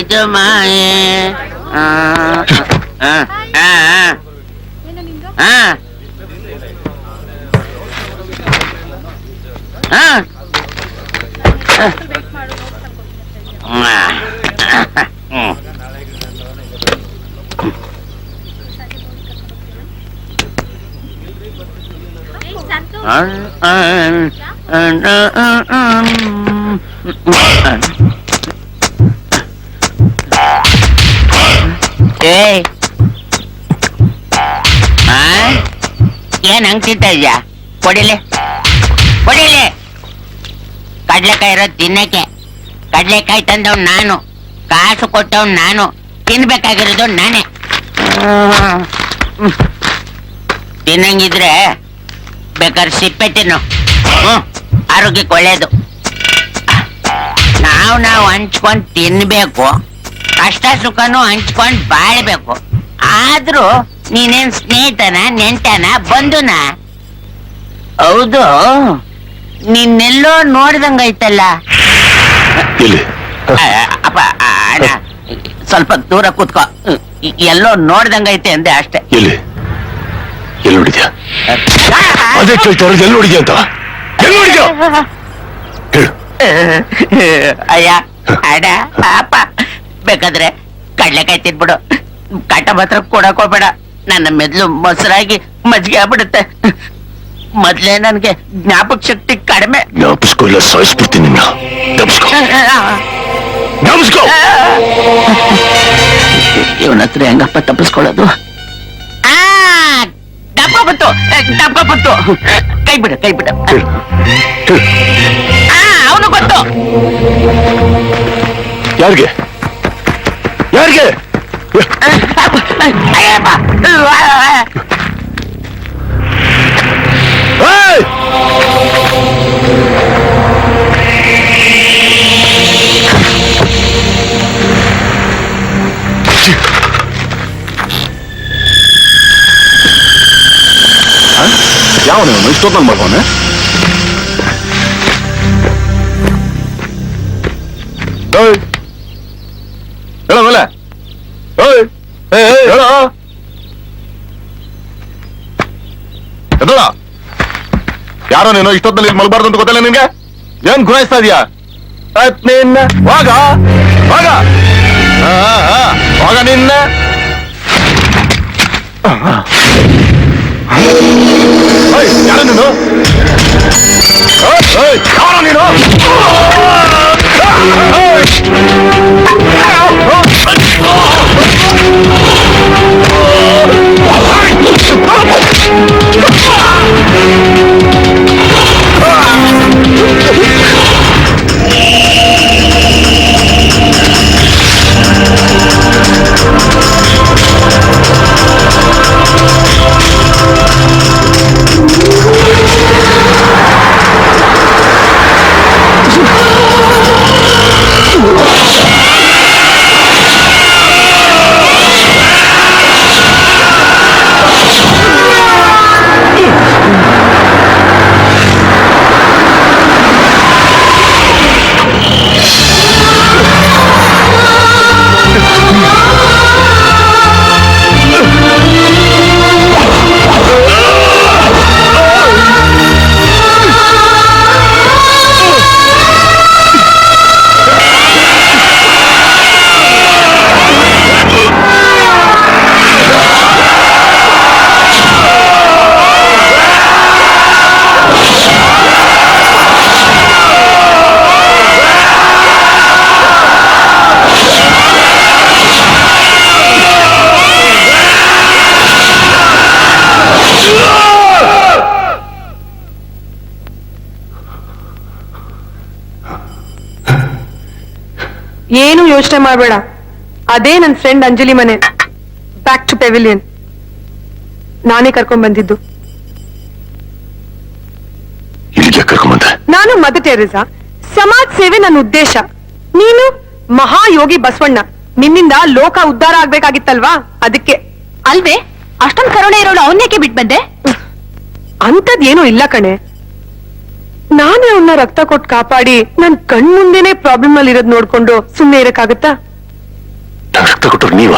ಇದು ಮಾಯೆ ಆ, ಆ, ಆ, ಆ. ಆ. ಆ. ಹ್ಮ್. ಏಯ್ ಆ? ಏನ್ ಹಂಗ್ ತಿಂತ ಇದ್ಯಾ? ಕೊಡಿಲೆ ಕೊಡಿಲೆ ಕಡ್ಲೆಕಾಯಿ ಇರೋದ್ ತಿನ್ನಕ್ಕೆ. ಕಡ್ಲೆಕಾಯಿ ತಂದವ್ ನಾನು. ಕಾಸು ಕೊಟ್ಟವ್ ನಾನು. ತಿನ್ಬೇಕಾಗಿರೋದು ನಾನೇ. ತಿನ್ನಂಗಿದ್ರೆ ಬೇಕಾದ್ರೆ ಸಿಪ್ಪೆ ತಿನ್ನು. ಹ್ಮ್, ಆರೋಗ್ಯಕ್ಕೆ ಒಳ್ಳೇದು. ನಾವು ನಾವು ಹಂಚ್ಕೊಂಡ್ ತಿನ್ಬೇಕು. ಕಷ್ಟ ಸುಖನೂ ಹಂಚ್ಕೊಂಡ್ ಬಾಳ್ಬೇಕು. ಆದ್ರೂ ನೀನೇನ್ ಸ್ನೇಹಿತನ ನೆಂಟನ ಬಂಧುನ? ಹೌದು. ನಿನ್ನೆಲ್ಲೋ ನೋಡ್ದಂಗೈತಲ್ಲ ಎಲ್ಲಿ ಆ, ಅಪ್ಪ ಆ, ಅಣ್ಣ ಸ್ವಲ್ಪ ದೂರ ಕೂತ್ಕೋ. ಎಲ್ಲೋ ನೋಡ್ದಂಗೈತೆ ಅಂದೆ ಅಷ್ಟೇ. ಇಲ್ಲಿ. ಎಲ್ಲಿ ನೋಡಿದ್ಯಾ? ಅದೇ ಕೇಳ್ತಾ ಇರೋದು ಎಲ್ಲಿ ನೋಡಿದ್ಯಾ ಅಂತ? ಎಲ್ಲಿ ನೋಡಿದ್ಯಾ? ಹೇಳು ಅಯ್ಯ ಅಡ ಪಾಪ. ಬೇಕಾದ್ರೆ ಕಡ್ಲೆಕಾಯಿ ತಿನ್ಬಿಡು. ಕಟ ಮಾತ್ರ ಕೊಡಕ್ ಹೋಗ್ಬೇಡ. ನನ್ನ ಮೆದ್ಲು ಮೊಸರಾಗಿ ಮಜ್ಜಿಗೆ ಆಗ್ಬಿಡುತ್ತೆ. ಮೊದ್ಲೇ ನನ್ಗೆ ಜ್ಞಾಪಕ ಶಕ್ತಿ ಕಡಿಮೆ. ಜ್ಞಾಪಿಸ್ಕೊ ಇಲ್ಲ ಸಾಯಿಸ್ಬಿಡ್ತೀನಿ ನಿನ್ನ. ಜ್ಞಾಪಿಸ್ಕೊ. ಜ್ಞಾಪಿಸ್ಕೊ. ಇವನ ಹತ್ರ ಹೆಂಗಪ್ಪ ತಪ್ಪಿಸ್ಕೊಳ್ಳೋದು? ಆ, ಡಬ್ಬ ಬಂತು ಡಬ್ಬ ಬಂತು ಕೈ ಬಿಡು ಕೈ ಬಿಡ. ಅವನು ಗೊತ್ತು. ಯಾರಿಗೆ? ಯಾರಿಗೆ ಅಯ್ಯಪ್ಪ ಏಯ್! ಯಾವನು ಇಷ್ಟೊತ್ತಲ್ಲಿ ಮಾಡ್ಬೋನೆ ಹೇಳೋ ಎದ್ದಳ? ಯಾರೋ ನೀನು ಇಷ್ಟೊತ್ತಲ್ಲಿ ಇಲ್ಲಿ ಮಲಗಬಾರ್ದು ಅಂತ ಗೊತ್ತಿಲ್ಲ ನಿನ್ಗೆ? ಏನ್ ಗುರಾಯಿಸ್ತಾ ಇದೀಯಾ? ನಿನ್ನ. ವಾಗ ವಾಗ. ಆ, ಆ, ಆ, ಹೋಗ ನಿನ್ನ. ಏಯ್, ಯಾರು ನೀನು? ಏಯ್, ಏಯ್, ಯಾರೋ ನೀನು? ಏನು ಯೋಚನೆ ಮಾಡಬೇಡ. ಅದೇ ನನ್ನ ಫ್ರೆಂಡ್ ಅಂಜಲಿ ಮನೆ. ಬ್ಯಾಕ್ ಟು ಪೆವಿಲಿಯನ್ ನಾನೇ ಕರ್ಕೊಂಡ್ ಬಂದಿದ್ದು. ಇಲ್ಲಿಗೆ ಕರ್ಕೊಂಬಂದೆ? ನಾನು ಮದರ್ ಟೆರೇಸಾ? ಸಮಾಜ ಸೇವೆ ನನ್ನ ಉದ್ದೇಶ. ನೀನು ಮಹಾಯೋಗಿ ಬಸವಣ್ಣ. ನಿನ್ನಿಂದ ಲೋಕ ಉದ್ಧಾರ ಆಗ್ಬೇಕಾಗಿತ್ತಲ್ವಾ? ಅದಕ್ಕೆ. ಅಲ್ವೇ? ಅಷ್ಟೊಂದು ಕರುಣೆ ಇರೋಳು ಅವನ್ನೇಕೆ ಬಿಟ್ ಬಂದೆ ಏನೂ ಇಲ್ಲ ಕಣೆ. ನಾನೇ ಅವನ್ನ ರಕ್ತ ಕೊಟ್ ಕಾಪಾಡಿ ನನ್ ಕಣ್ ಮುಂದೆನೆ ಪ್ರಾಬ್ಲಮ್ ಅಲ್ಲಿ ಇರೋದ್ ನೋಡ್ಕೊಂಡು ಸುಮ್ನೆ ಇರಕ್ಕಾಗತ್ತಾ? ರಕ್ತ ಕೊಟ್ಟರು ನೀವ?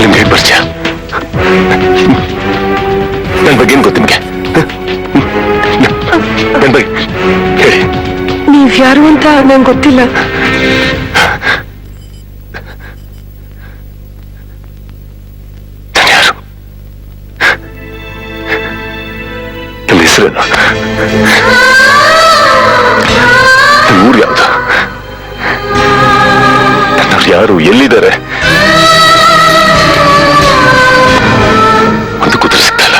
ನಿಮ್ಗೆ ಹೇಗೆ ಪರಿಚಯ? ನನ್ ಬಗ್ಗೆ ಏನ್ ಗೊತ್ತು ನಿಮ್ಗೆ? ನನ್ ಬಗ್ಗೆ ಹೇಳಿ. ನೀವ್ ಯಾರು ಅಂತ ನಂಗೆ ಗೊತ್ತಿಲ್ಲ. ನನ್ನ ಊರು ಯಾವುದು? ಯಾರು? ಎಲ್ಲಿದ್ದಾರೆ? ಒಂದು ಕುದುರೆ ಸಿಗ್ತಾ ಇಲ್ಲ.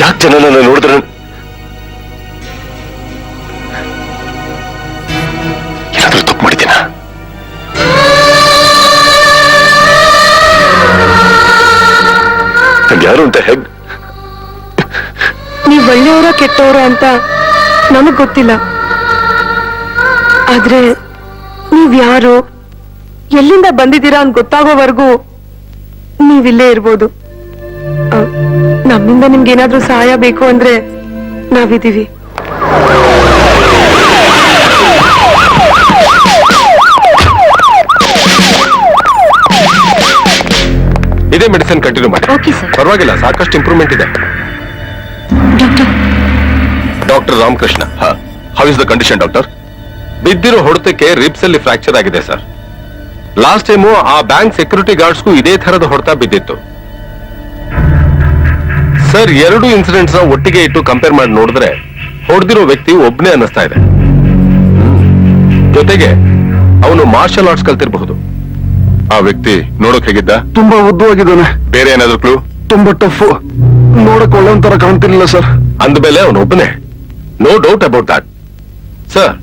ಯಾಕೆ ಜನ ನನ್ನ ನೋಡಿದ್ರೆ ಯಾರು ಅಂತ ಹೇಗ್ ನೀವ್ ಒಳ್ಳೆಯವರ ಕೆಟ್ಟವರ ಅಂತ ನಮಗ್ ಗೊತ್ತಿಲ್ಲ. ಆದ್ರೆ ನೀವ್ ಯಾರು ಎಲ್ಲಿಂದ ಬಂದಿದ್ದೀರಾ ಅಂತ ಗೊತ್ತಾಗೋವರೆಗೂ ನೀವಿಲ್ಲೇ ಇರ್ಬೋದು. ನಮ್ಮಿಂದ ನಿಮ್ಗೆ ಏನಾದ್ರೂ ಸಹಾಯ ಬೇಕು ಅಂದ್ರೆ ನಾವಿದ್ದೀವಿ. ಇದೇ ಮೆಡಿಸಿನ್ ಕಂಟಿನ್ಯೂ ಮಾಡಿ. ಪರವಾಗಿಲ್ಲ ಸಾಕಷ್ಟು ಇಂಪ್ರೂವ್ಮೆಂಟ್ ಇದೆ. Doctor Ramakrishna. How. Is the condition doctor ಬಿದ್ದಿರೋ ಹೊಡೆತಕ್ಕೆ ರಿಬ್ಸ್ ಅಲ್ಲಿ ಫ್ರಾಕ್ಚರ್ ಆಗಿದೆ ಸರ್ ಲಾಸ್ಟ್ ಟೈಮು ಆ ಬ್ಯಾಂಕ್ ಸೆಕ್ಯೂರಿಟಿ ಗಾರ್ಡ್ಸ್ಗೂ ಇದೇ ತರದ ಹೊಡೆತ ಬಿದ್ದಿತ್ತು. ಸರ್ ಎರಡು ಇನ್ಸಿಡೆಂಟ್ಸ್ ಒಟ್ಟಿಗೆ ಇಟ್ಟು ಕಂಪೇರ್ ಮಾಡಿ ನೋಡಿದ್ರೆ ಹೊಡೆದಿರೋ ವ್ಯಕ್ತಿ ಒಬ್ಬನೇ ಅನ್ನಿಸ್ತಾ ಇದೆ. ಜೊತೆಗೆ ಅವನು ಮಾರ್ಷಲ್ ಆರ್ಟ್ಸ್ ಕಲ್ತಿರಬಹುದು. ಆ ವ್ಯಕ್ತಿ ನೋಡೋಕ್ ಹೇಗಿದ್ದ? ತುಂಬಾ ಉದ್ದವಾಗಿದ್ದಾನೆ. ಬೇರೆ ಏನಾದ್ರು ಕ್ಲೂ ತುಂಬಾ ಟಫ್ ನೋಡಕ್ ಒಳ್ಳೆ ತರ ಕಾಣ್ತಿರ್ಲಿಲ್ಲ ಸರ್ ಅಂದಮೇಲೆ ಅವನೊಬ್ಬನೇ no doubt about that sir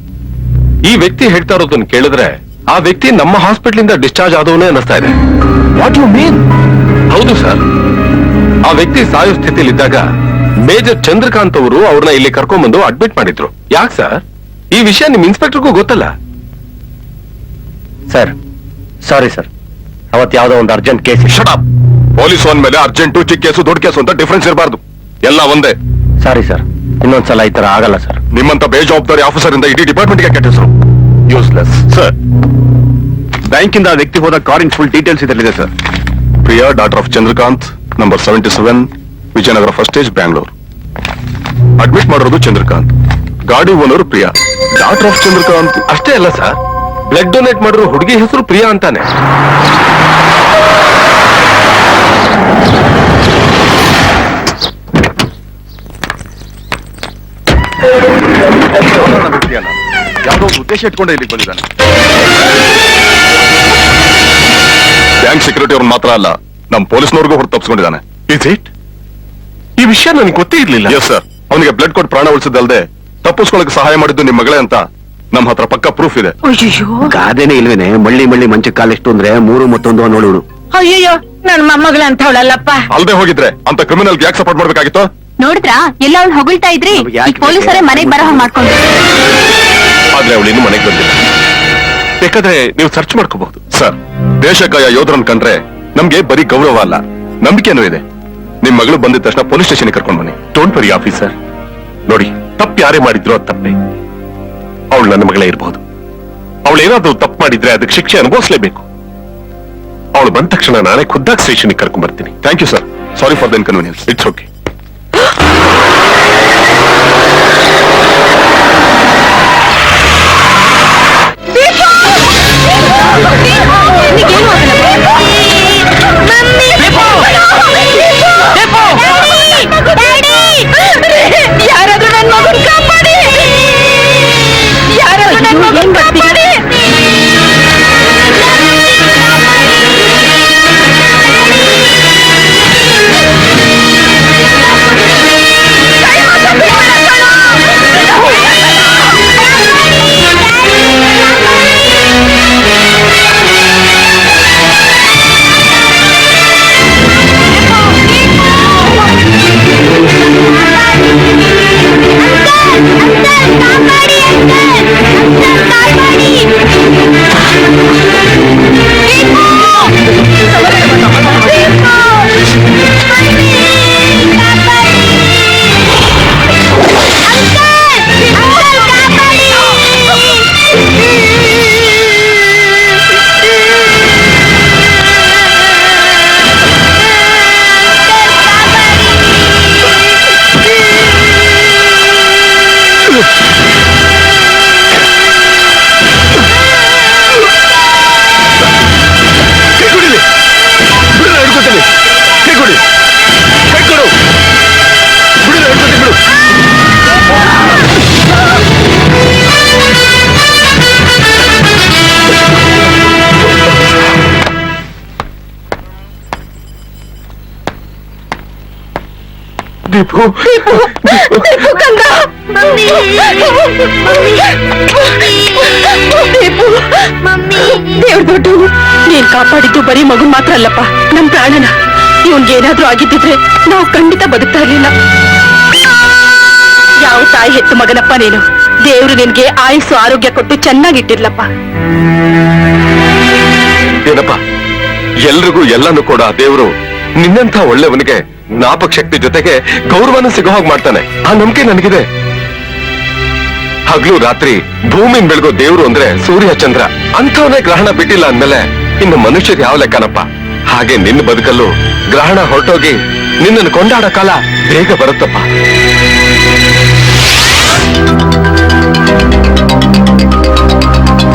ಈ ವ್ಯಕ್ತಿ ಹೇಳ್ತಾ ಇರೋದನ್ನ ಕೇಳಿದ್ರೆ ಆ ವ್ಯಕ್ತಿ ನಮ್ಮ ಹಾಸ್ಪಿಟಲ್ ಇಂದ ಡಿಸ್ಚಾರ್ಜ್ ಆದವನೇ ಅನ್ನಿಸ್ತಾ ಇದೆ. ವಾಟ್ ಯು ಮೀನ್ ಹೌದು ಸರ್ ಆ ವ್ಯಕ್ತಿ ಸಾಯೋ ಸ್ಥಿತಿಲಿದ್ದಾಗ ಮೇಜರ್ ಚಂದ್ರಕಾಂತ್ ಅವರು ಅವ್ರನ್ನ ಇಲ್ಲಿ ಕರ್ಕೊಂಡ್ಬಂದು ಅಡ್ಮಿಟ್ ಮಾಡಿದ್ರು. ಯಾಕೆ ಸರ್ ಈ ವಿಷಯ ನಿಮ್ ಇನ್ಸ್ಪೆಕ್ಟರ್ಗೂ ಗೊತ್ತಲ್ಲ? ಸರ್ ಸಾರಿ ಸರ್ ಅವತ್ ಯಾವ್ದೋ ಒಂದು ಅರ್ಜೆಂಟ್ ಕೇಸ್ ಶಟ್ ಪೊಲೀಸ್ ಮೇಲೆ ಅರ್ಜೆಂಟು ಚಿಕ್ಕ ಕೇಸು ದೊಡ್ಡ ಕೇಸು ಅಂತ ಡಿಫ್ರೆನ್ಸ್ ಇರಬಾರ್ದು. ಎಲ್ಲ ಒಂದೇ. ಸಾರಿ ಸರ್ ಇನ್ನೊಂದ್ಸಲ ಈ ತರ ಆಗಲ್ಲ ಸರ್ ನಿಮ್ಮಂತ ಬೇಜವಾಬ್ದಾರಿ ಆಫೀಸರ್ ಇಂದ ಇಡೀ ಡಿಪಾರ್ಟ್ಮೆಂಟ್ಗೆ ಕೆಟ್ಟ ಹೆಸರು ಯೂಸ್ಲೆಸ್ ಸರ್ ಬ್ಯಾಂಕಿಂದ ಆ ವ್ಯಕ್ತಿ ಹೋದ ಕಾರಿನ ಫುಲ್ ಡೀಟೇಲ್ಸ್ ಇದರಲ್ಲಿದೆ sir Priya daughter of Chandrakant number seventy seven Vijayanagara first stage Bangalore admit ಮಾಡಿರೋದು ಚಂದ್ರಕಾಂತ್. ಗಾಡಿ owner Priya. Daughter of Chandrakant. ಅಷ್ಟೇ ಅಲ್ಲ ಸರ್ ಬ್ಲಡ್ ಡೊನೇಟ್ ಮಾಡಿರೋ ಹುಡುಗಿ ಹೆಸರು ಪ್ರಿಯಾ ಅಂತಾನೆ. ಯಾವ್ದೋ ಒಂದು ಉದ್ದೇಶ ಇಟ್ಕೊಂಡೆ ಇಲ್ಲಿಗೆ ಬಂದಿದ್ದಾನೆ ಬ್ಯಾಂಕ್ ಸೆಕ್ಯೂರಿಟಿ ಅವ್ರನ್ನ ಮಾತ್ರ ಅಲ್ಲ ನಮ್ ಪೊಲೀಸ್ನವ್ರಿಗೂ ಹೊರತು ತಪ್ಪಿಸ್ಕೊಂಡಿದ್ದಾನೆ ಇಸ್ ಇಟ್ ಈ ವಿಷಯ ನನಗೆ ಗೊತ್ತೇ ಇರ್ಲಿಲ್ಲ. ಎಸ್ ಸರ್ ಅವನಿಗೆ ಬ್ಲಡ್ ಕೊಟ್ಟು ಪ್ರಾಣ ಉಳಿಸಿದ್ದಲ್ದೆ ತಪ್ಪಿಸ್ಕೊಳಕ್ಕೆ ಸಹಾಯ ಮಾಡಿದ್ದು ನಿಮ್ ಮಗಳೇ ಅಂತ ನಮ್ಮ ಹತ್ರ ಪಕ್ಕ ಪ್ರೂಫ್ ಇದೆ. ಗಾದೆನೇ ಇಲ್ವೇನೆ? ಮಳ್ಳಿ ಮಳ್ಳಿ ಮಂಚ ಕಾಲೆಷ್ಟು ಅಂದ್ರೆ ಮೂರು ಮತ್ತೊಂದು ನೋಡು ಅಯ್ಯಯ್ಯೋ ನನ್ನ ಮೊಮ್ಮಗಳಂತವಳಲ್ಲಪ್ಪ ಅಲ್ದೆ ಹೋಗಿದ್ರೆ ಅಂತ ಕ್ರಿಮಿನಲ್ ಯಾಕೆ ಸಪೋರ್ಟ್ ಮಾಡ್ಬೇಕಾಗಿತ್ತು? ನೋಡಿದ್ರಾ? ಎಲ್ಲ ಅವ್ಳು ಹೊಗಳ್ತಾ ಇದ್ರಿ? ನಮ್ಗ್ ಯಾಕ್ ಈಗ ಪೊಲೀಸರೇ ಮನೆಗ್ ಬರೋ ಹಾಗ್ ಮಾಡ್ಕೊಂಡು ಆದ್ರೆ ಅವಳು ಇನ್ನು ಮನೆಗೆ ಬಂದಿಲ್ಲ. ಬೇಕಾದ್ರೆ ನೀವು ಸರ್ಚ್ ಮಾಡ್ಕೋಬಹುದು. ಸರ್ ದೇಶಕಾಯ ಯೋಧರನ್ ಕಂಡ್ರೆ ನಮ್ಗೆ ಬರೀ ಗೌರವ ಅಲ್ಲ ನಂಬಿಕೆನೂ ಇದೆ. ನಿಮ್ ಮಗಳು ಬಂದಿದ ತಕ್ಷಣ ಪೊಲೀಸ್ ಸ್ಟೇಷನ್ ಕರ್ಕೊಂಡು ಬನ್ನಿ. ಡೋಂಟ್ ವರಿ ಆಫೀಸರ್ ನೋಡಿ ತಪ್ಪು ಯಾರೇ ಮಾಡಿದ್ರು ಅದು ತಪ್ಪೇ. ಅವಳು ನನ್ನ ಮಗಳೇ ಇರಬಹುದು ಅವಳು ಏನಾದ್ರೂ ತಪ್ಪು ಮಾಡಿದ್ರೆ ಅದಕ್ಕೆ ಶಿಕ್ಷೆ ಅನುಭವಿಸಲೇಬೇಕು. ಅವಳು ಬಂದ ತಕ್ಷಣ ನಾನೇ ಖುದ್ದಾಗಿ ಸ್ಟೇಷನ್ ಕರ್ಕೊಂಡ್ ಬರ್ತೀನಿ. Thank you sir sorry for the inconvenience it's okay Deepu ದೇವ್ರ ದೊಡ್ಡ ನೀನ್ ಕಾಪಾಡಿದ್ದು ಬರೀ ಮಗು ಮಾತ್ರ ಅಲ್ಲಪ್ಪ ನಮ್ ಪ್ರಾಣನ. ಇವನ್ಗೆ ಏನಾದ್ರೂ ಆಗಿದ್ದಿದ್ರೆ ನಾವು ಖಂಡಿತ ಬದುಕ್ತಾ ಇರ್ಲಿಲ್ಲ. ಯಾವ ತಾಯಿ ಹೆತ್ತು ಮಗನಪ್ಪ ನೀನು? ದೇವ್ರು ನಿನ್ಗೆ ಆಯುಸ್ಸು ಆರೋಗ್ಯ ಕೊಟ್ಟು ಚೆನ್ನಾಗಿಟ್ಟಿರ್ಲಪ್ಪ. ಏನಪ್ಪ ಎಲ್ರಿಗೂ ಎಲ್ಲಾನು ಕೂಡ ದೇವ್ರು ನಿನ್ನಂಥ ಒಳ್ಳೆಯವನಿಗೆ ಜ್ಞಾಪಕ ಶಕ್ತಿ ಜೊತೆಗೆ ಗೌರವನ ಸಿಗೋ ಹಾಗೆ ಮಾಡ್ತಾನೆ. ಆ ನಂಬಿಕೆ ನನಗಿದೆ. ಹಗ್ಲು ರಾತ್ರಿ ಭೂಮಿನ ಬೆಳಗೋ ದೇವ್ರು ಅಂದ್ರೆ ಸೂರ್ಯ ಚಂದ್ರ. ಅಂಥವನೇ ಗ್ರಹಣ ಬಿಟ್ಟಿಲ್ಲ ಅಂದ್ಮೇಲೆ ಇನ್ನು ಮನುಷ್ಯರು ಯಾವ ಲೆಕ್ಕನಪ್ಪ? ಹಾಗೆ ನಿನ್ನ ಬದುಕಲ್ಲೂ ಗ್ರಹಣ ಹೊರಟೋಗಿ ನಿನ್ನನ್ನು ಕೊಂಡಾಡೋ ಕಾಲ ಬೇಗ ಬರುತ್ತಪ್ಪ.